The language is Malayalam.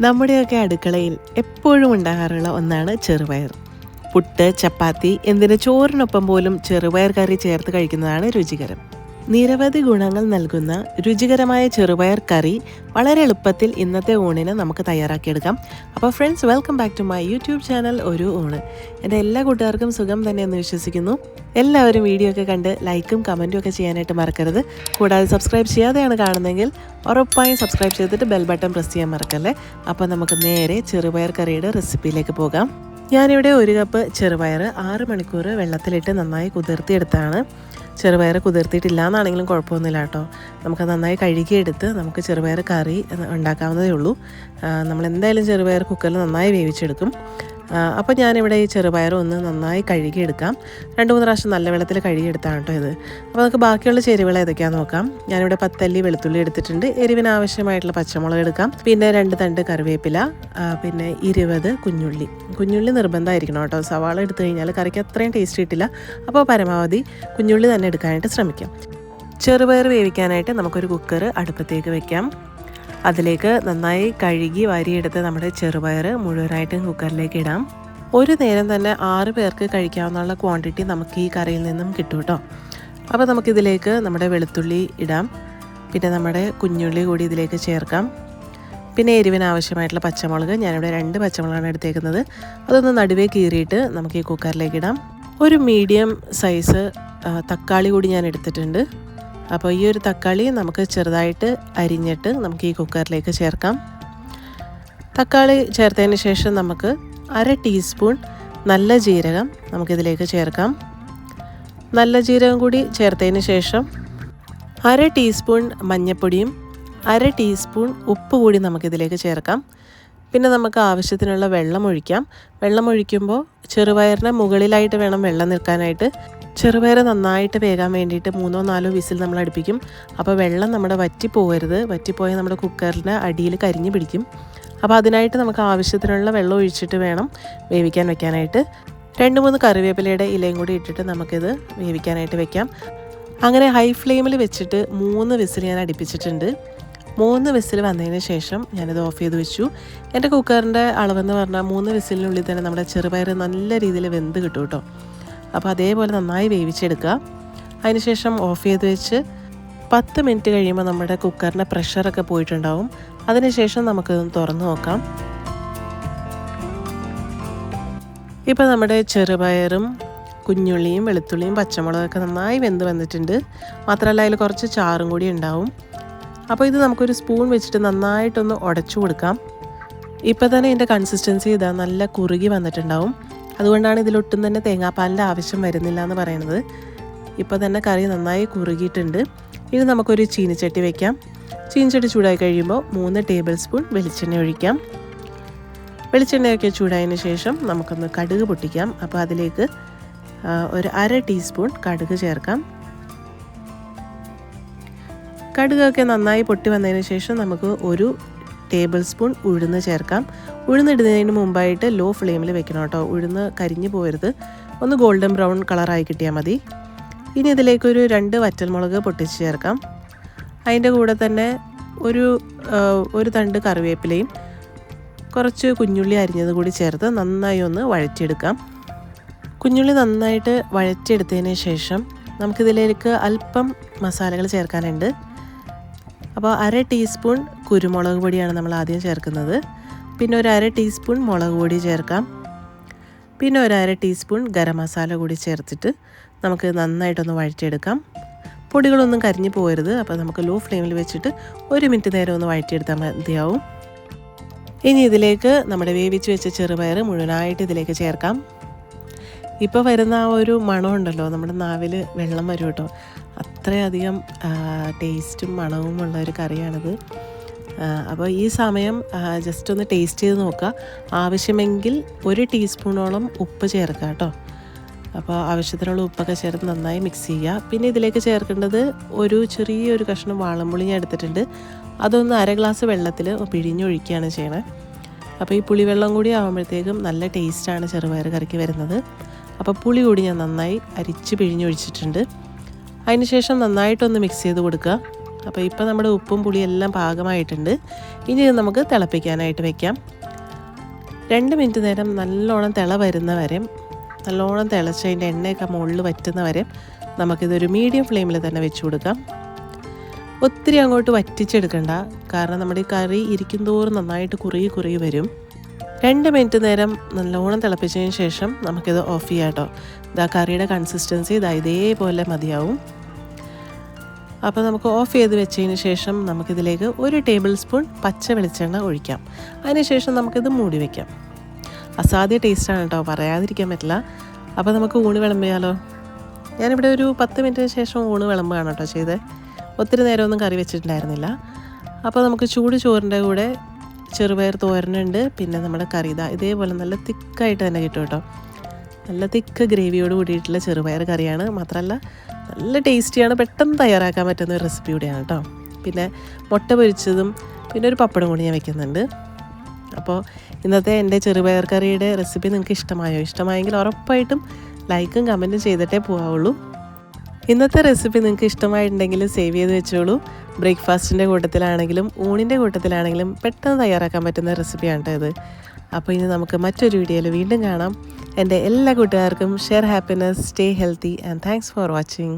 നമ്മുടെയൊക്കെ അടുക്കളയിൽ എപ്പോഴും ഉണ്ടാകാറുള്ള ഒന്നാണ് ചെറുപയർ. പുട്ട് ചപ്പാത്തി എന്തിന് ചോറിനൊപ്പം പോലും ചെറുപയർ കറി ചേർത്ത് കഴിക്കുന്നതാണ് രുചികരം. നിരവധി ഗുണങ്ങൾ നൽകുന്ന രുചികരമായ ചെറുപയർ കറി വളരെ എളുപ്പത്തിൽ ഇന്നത്തെ ഊണിന് നമുക്ക് തയ്യാറാക്കിയെടുക്കാം. അപ്പോൾ friends welcome back to my YouTube channel ഒരു ഊണ്. എന്റെ എല്ലാ കൂട്ടുകാർക്കും സുഖം തന്നെ എന്ന് വിശ്വസിക്കുന്നു. എല്ലാവരും വീഡിയോ ഒക്കെ കണ്ട് ലൈക്കും കമന്റും ഒക്കെ ചെയ്യാനായിട്ട് മറക്കരുത്. കൂടാതെ സബ്സ്ക്രൈബ് ചെയ്യാതെയാണ് കാണുന്നതെങ്കിൽ ഉറപ്പായും സബ്സ്ക്രൈബ് ചെയ്തിട്ട് ബെൽ ബട്ടൺ പ്രസ് ചെയ്യാൻ മറക്കല്ലേ? അപ്പോൾ നമുക്ക് നേരെ ചെറുപയർ കറിയുടെ റെസിപ്പിയിലേക്ക് പോകാം. ഞാനിവിടെ ഒരു കപ്പ് ചെറുപയർ ആറ് മണിക്കൂർ വെള്ളത്തിലിട്ട് നന്നായി കുതിർത്തിയെടുത്താണ്. ചെറുപയർ കുതിർത്തിയിട്ടില്ല എന്നാണെങ്കിലും കുഴപ്പമൊന്നുമില്ല കേട്ടോ. നമുക്ക് നന്നായി കഴുകിയെടുത്ത് നമുക്ക് ചെറുപയർ കറി ഉണ്ടാക്കാവുന്നതേ ഉള്ളൂ. നമ്മൾ എന്തായാലും ചെറുപയർ കുക്കറിൽ നന്നായി വേവിച്ചെടുക്കും. അപ്പോൾ ഞാനിവിടെ ഈ ചെറുപയർ ഒന്ന് നന്നായി കഴുകിയെടുക്കാം. രണ്ട് മൂന്ന് പ്രാവശ്യം നല്ല വെള്ളത്തിൽ കഴുകിയെടുത്താണ് കേട്ടോ ഇത്. അപ്പോൾ നമുക്ക് ബാക്കിയുള്ള ചേരുവകൾ ഏതൊക്കെയാണെന്ന് നോക്കാം. ഞാനിവിടെ പത്തല്ലി വെളുത്തുള്ളി എടുത്തിട്ടുണ്ട്. എരിവിന് ആവശ്യമായിട്ടുള്ള പച്ചമുളക് എടുക്കാം. പിന്നെ രണ്ട് തണ്ട് കറിവേപ്പില പിന്നെ ഇരുപത് കുഞ്ഞുള്ളി. കുഞ്ഞുള്ളി നിർബന്ധമായിരിക്കണം കേട്ടോ സവാള എടുത്തു കഴിഞ്ഞാൽ കറിക്ക് അത്രയും ടേസ്റ്റ് കിട്ടില്ല. അപ്പോൾ പരമാവധി കുഞ്ഞുള്ളി തന്നെ എടുക്കാനായിട്ട് ശ്രമിക്കാം. ചെറുപയർ വേവിക്കാനായിട്ട് നമുക്കൊരു കുക്കർ അടുപ്പത്തേക്ക് വെക്കാം. അതിലേക്ക് നന്നായി കഴുകി വാരിയെടുത്ത് നമ്മുടെ ചെറുപയർ മുഴുവനായിട്ടും കുക്കറിലേക്ക് ഇടാം. ഒരു നേരം തന്നെ ആറ് പേർക്ക് കഴിക്കാവുന്ന ക്വാണ്ടിറ്റി നമുക്ക് ഈ കറിയിൽ നിന്നും കിട്ടും കേട്ടോ അപ്പോൾ നമുക്കിതിലേക്ക് നമ്മുടെ വെളുത്തുള്ളി ഇടാം. പിന്നെ നമ്മുടെ കുഞ്ഞുള്ളി കൂടി ഇതിലേക്ക് ചേർക്കാം. പിന്നെ എരിവിന് ആവശ്യമായിട്ടുള്ള പച്ചമുളക് ഞാനിവിടെ രണ്ട് പച്ചമുളകാണ് എടുത്തേക്കുന്നത്. അതൊന്ന് നടുവേ കീറിയിട്ട് നമുക്ക് ഈ കുക്കറിലേക്ക് ഇടാം. ഒരു മീഡിയം സൈസ് തക്കാളി കൂടി ഞാൻ എടുത്തിട്ടുണ്ട്. അപ്പോൾ ഈ ഒരു തക്കാളി നമുക്ക് ചെറുതായിട്ട് അരിഞ്ഞിട്ട് നമുക്ക് ഈ കുക്കറിലേക്ക് ചേർക്കാം. തക്കാളി ചേർത്തതിന് ശേഷം നമുക്ക് അര ടീസ്പൂൺ നല്ല ജീരകം നമുക്കിതിലേക്ക് ചേർക്കാം. നല്ല ജീരകം കൂടി ചേർത്തതിന് ശേഷം അര ടീസ്പൂൺ മഞ്ഞൾപ്പൊടിയും അര ടീസ്പൂൺ ഉപ്പ് കൂടി നമുക്കിതിലേക്ക് ചേർക്കാം. പിന്നെ നമുക്ക് ആവശ്യത്തിനുള്ള വെള്ളം ഒഴിക്കാം. വെള്ളം ഒഴിക്കുമ്പോൾ ചെറുപയറിന് മുകളിലായിട്ട് വേണം വെള്ളം നിൽക്കാനായിട്ട്. ചെറുപയർ നന്നായിട്ട് വേകാൻ വേണ്ടിയിട്ട് മൂന്നോ നാലോ വിസിൽ നമ്മൾ അടുപ്പിക്കും. അപ്പോൾ വെള്ളം നമ്മുടെ വറ്റിപ്പോകരുത് വറ്റിപ്പോയാൽ നമ്മുടെ കുക്കറിന്റെ അടിയിൽ കരിഞ്ഞു പിടിക്കും. അപ്പോൾ അതിനായിട്ട് നമുക്ക് ആവശ്യത്തിനുള്ള വെള്ളം ഒഴിച്ചിട്ട് വേണം വേവിക്കാൻ വെക്കാനായിട്ട്. രണ്ട് മൂന്ന് കറിവേപ്പിലയുടെ ഇലയും കൂടി ഇട്ടിട്ട് നമുക്കിത് വേവിക്കാനായിട്ട് വെക്കാം. അങ്ങനെ ഹൈ ഫ്ലെയിമിൽ വെച്ചിട്ട് മൂന്ന് വിസിൽ ഞാൻ അടുപ്പിച്ചിട്ടുണ്ട്. മൂന്ന് വിസിൽ വന്നതിന് ശേഷം ഞാനിത് ഓഫ് ചെയ്ത് വെച്ചു. എന്റെ കുക്കറിന്റെ അളവെന്ന് പറഞ്ഞാൽ മൂന്ന് വിസിലിനുള്ളിൽ തന്നെ നമ്മുടെ ചെറുപയർ നല്ല രീതിയിൽ വെന്ത് കിട്ടും കേട്ടോ. അപ്പോൾ അതേപോലെ നന്നായി വേവിച്ചെടുക്കുക. അതിനുശേഷം ഓഫ് ചെയ്ത് വെച്ച് പത്ത് മിനിറ്റ് കഴിയുമ്പോൾ നമ്മുടെ കുക്കറിന്റെ പ്രഷറൊക്കെ പോയിട്ടുണ്ടാവും. അതിനുശേഷം നമുക്കിതൊന്ന് തുറന്നു നോക്കാം. ഇപ്പോൾ നമ്മുടെ ചെറുപയറും കുഞ്ഞുള്ളിയും വെളുത്തുള്ളിയും പച്ചമുളകൊക്കെ നന്നായി വെന്ത് വന്നിട്ടുണ്ട്. മാത്രമല്ല അതിൽ കുറച്ച് ചാറും കൂടി ഉണ്ടാവും. അപ്പോൾ ഇത് നമുക്കൊരു സ്പൂൺ വെച്ചിട്ട് നന്നായിട്ടൊന്ന് ഉടച്ചു കൊടുക്കാം. ഇപ്പോൾ തന്നെ ഇതിന്റെ കൺസിസ്റ്റൻസി ഇതാ നല്ല കുറുകി വന്നിട്ടുണ്ടാവും. അതുകൊണ്ടാണ് ഇതിലൊട്ടും തന്നെ തേങ്ങാപ്പാലിന്റെ ആവശ്യം വരുന്നില്ല എന്ന് പറയുന്നത്. ഇപ്പോൾ തന്നെ കറി നന്നായി കുറുകിയിട്ടുണ്ട്. ഇനി നമുക്കൊരു ചീനിച്ചട്ടി വെക്കാം. ചീനിച്ചട്ടി ചൂടായി കഴിയുമ്പോൾ മൂന്ന് ടേബിൾ സ്പൂൺ വെളിച്ചെണ്ണ ഒഴിക്കാം. വെളിച്ചെണ്ണയൊക്കെ ചൂടായതിന് ശേഷം നമുക്കൊന്ന് കടുക് പൊട്ടിക്കാം. അപ്പോൾ അതിലേക്ക് ഒരു അര ടീസ്പൂൺ കടുക് ചേർക്കാം. കടുകൊക്കെ നന്നായി പൊട്ടി വന്നതിന് ശേഷം നമുക്ക് ഒരു ടേബിൾ സ്പൂൺ ഉഴുന്ന് ചേർക്കാം. ഉഴുന്നിടുന്നതിന് മുമ്പായിട്ട് ലോ ഫ്ലെയിമിൽ വെക്കണം കേട്ടോ. ഉഴുന്ന് കരിഞ്ഞു പോകരുത് ഒന്ന് ഗോൾഡൻ ബ്രൗൺ കളറായി കിട്ടിയാൽ മതി. ഇനി ഇതിലേക്കൊരു രണ്ട് വറ്റൽമുളക് പൊട്ടിച്ച് ചേർക്കാം. അതിന്റെ കൂടെ തന്നെ ഒരു ഒരു തണ്ട് കറിവേപ്പിലയും കുറച്ച് കുഞ്ഞുള്ളി അരിഞ്ഞത് കൂടി ചേർത്ത് നന്നായി ഒന്ന് വഴറ്റിയെടുക്കാം. കുഞ്ഞുള്ളി നന്നായിട്ട് വഴറ്റിയെടുത്തതിന് ശേഷം നമുക്കിതിലേക്ക് അല്പം മസാലകൾ ചേർക്കാനുണ്ട്. അപ്പോൾ അര ടീസ്പൂൺ കുരുമുളക് പൊടിയാണ് നമ്മൾ ആദ്യം ചേർക്കുന്നത്. പിന്നെ ഒരു അര ടീസ്പൂൺ മുളക് പൊടി ചേർക്കാം. പിന്നെ ഒരു അര ടീസ്പൂൺ ഗരം മസാല കൂടി ചേർത്തിട്ട് നമുക്ക് നന്നായിട്ടൊന്ന് വഴറ്റിയെടുക്കാം. പൊടികളൊന്നും കരിഞ്ഞു പോകരുത്. അപ്പോൾ നമുക്ക് ലോ ഫ്ലെയിമിൽ വെച്ചിട്ട് ഒരു മിനിറ്റ് നേരം ഒന്ന് വഴറ്റിയെടുത്താൽ മതിയാവും. ഇനി ഇതിലേക്ക് നമ്മുടെ വേവിച്ച് വെച്ച ചെറുപയർ മുഴുവനായിട്ട് ഇതിലേക്ക് ചേർക്കാം. ഇപ്പോൾ വരുന്ന ആ ഒരു മണമുണ്ടല്ലോ നമ്മുടെ നാവിൽ വെള്ളം വരും കേട്ടോ. അത്രയധികം ടേസ്റ്റും മണവുമുള്ള ഒരു കറിയാണിത്. അപ്പോൾ ഈ സമയം ജസ്റ്റ് ഒന്ന് ടേസ്റ്റ് ചെയ്ത് നോക്കുക. ആവശ്യമെങ്കിൽ ഒരു ടീസ്പൂണോളം ഉപ്പ് ചേർക്കുക കേട്ടോ. അപ്പോൾ ആവശ്യത്തിനുള്ള ഉപ്പൊക്കെ ചേർത്ത് നന്നായി മിക്സ് ചെയ്യുക. പിന്നെ ഇതിലേക്ക് ചേർക്കേണ്ടത് ഒരു ചെറിയൊരു കഷ്ണം വാളംപുളി ഞാൻ എടുത്തിട്ടുണ്ട്. അതൊന്ന് അര ഗ്ലാസ് വെള്ളത്തിൽ പിഴിഞ്ഞൊഴിക്കുകയാണ് ചെയ്യണേ. അപ്പോൾ ഈ പുളിവെള്ളം കൂടി ആകുമ്പോഴത്തേക്കും നല്ല ടേസ്റ്റാണ് ചെറുപയർ കറിക്ക് വരുന്നത്. അപ്പോൾ പുളി കൂടി ഞാൻ നന്നായി അരിച്ച് പിഴിഞ്ഞൊഴിച്ചിട്ടുണ്ട്. അതിനുശേഷം നന്നായിട്ടൊന്ന് മിക്സ് ചെയ്ത് കൊടുക്കുക. അപ്പോൾ ഇപ്പോൾ നമ്മുടെ ഉപ്പും പുളിയും എല്ലാം പാകമായിട്ടുണ്ട്. ഇനി ഇത് നമുക്ക് തിളപ്പിക്കാനായിട്ട് വെക്കാം. രണ്ട് മിനിറ്റ് നേരം നല്ലോണം തിള വരുന്ന വരെ നല്ലോണം തിളച്ച് അതിന്റെ എണ്ണയൊക്കെ മുകളിൽ വറ്റുന്ന വരെ നമുക്കിതൊരു മീഡിയം ഫ്ലെയിമിൽ തന്നെ വെച്ച് കൊടുക്കാം. ഒത്തിരി അങ്ങോട്ട് വറ്റിച്ചെടുക്കണ്ട. കാരണം നമ്മുടെ ഈ കറി ഇരിക്കും തോറും നന്നായിട്ട് കുറുകി കുറുകി വരും. രണ്ട് മിനിറ്റ് നേരം നല്ലോണം തിളപ്പിച്ചതിന് ശേഷം നമുക്കിത് ഓഫ് ചെയ്യാം കേട്ടോ. ഇതാ കറിയുടെ കൺസിസ്റ്റൻസി ഇതാ ഇതേപോലെ മതിയാവും. അപ്പോൾ നമുക്ക് ഓഫ് ചെയ്ത് വെച്ചതിന് ശേഷം നമുക്കിതിലേക്ക് ഒരു ടേബിൾ സ്പൂൺ പച്ച വെളിച്ചെണ്ണ ഒഴിക്കാം. അതിനുശേഷം നമുക്കിത് മൂടി വയ്ക്കാം അസാധ്യ ടേസ്റ്റാണ് കേട്ടോ പറയാതിരിക്കാൻ പറ്റില്ല. അപ്പോൾ നമുക്ക് ഊണ് വിളമ്പിയാലോ? ഞാനിവിടെ ഒരു പത്ത് മിനിറ്റിന് ശേഷം ഊണ് വിളമ്പുകയാണ് കേട്ടോ ചെയ്തത് ഒത്തിരി നേരമൊന്നും കറി വെച്ചിട്ടുണ്ടായിരുന്നില്ല. അപ്പോൾ നമുക്ക് ചൂട് ചോറിന്റെ കൂടെ ചെറുപയർ തോരനുണ്ട്. പിന്നെ നമ്മുടെ കറി ഇതാ ഇതേപോലെ നല്ല തിക്കായിട്ട് തന്നെ കിട്ടും കേട്ടോ നല്ല തിക്ക് ഗ്രേവിയോട് കൂടിയിട്ടുള്ള ചെറുപയർ കറിയാണ്. മാത്രമല്ല നല്ല ടേസ്റ്റിയാണ്. പെട്ടെന്ന് തയ്യാറാക്കാൻ പറ്റുന്ന ഒരു റെസിപ്പി കൂടിയാണ് കേട്ടോ പിന്നെ മുട്ട പൊരിച്ചതും പിന്നെ ഒരു പപ്പടം കൂടി ഞാൻ വെക്കുന്നുണ്ട്. അപ്പോൾ ഇന്നത്തെ എന്റെ ചെറുപയർ കറിയുടെ റെസിപ്പി നിങ്ങൾക്ക് ഇഷ്ടമായോ? ഇഷ്ടമായെങ്കിൽ ഉറപ്പായിട്ടും ലൈക്കും കമന്റും ചെയ്തിട്ടേ പോകാവുള്ളൂ ഇന്നത്തെ റെസിപ്പി നിങ്ങൾക്ക് ഇഷ്ടമായിട്ടുണ്ടെങ്കിൽ സേവ് ചെയ്ത് വെച്ചോളൂ. ബ്രേക്ക്ഫാസ്റ്റിന്റെ കൂട്ടത്തിലാണെങ്കിലും ഊണിന്റെ കൂട്ടത്തിലാണെങ്കിലും പെട്ടെന്ന് തയ്യാറാക്കാൻ പറ്റുന്ന റെസിപ്പിയാണ് ഇത്. അപ്പോൾ ഇനി നമുക്ക് മറ്റൊരു വീഡിയോയിൽ വീണ്ടും കാണാം. എന്റെ എല്ലാ കൂട്ടുകാർക്കും share happiness stay healthy and thanks for watching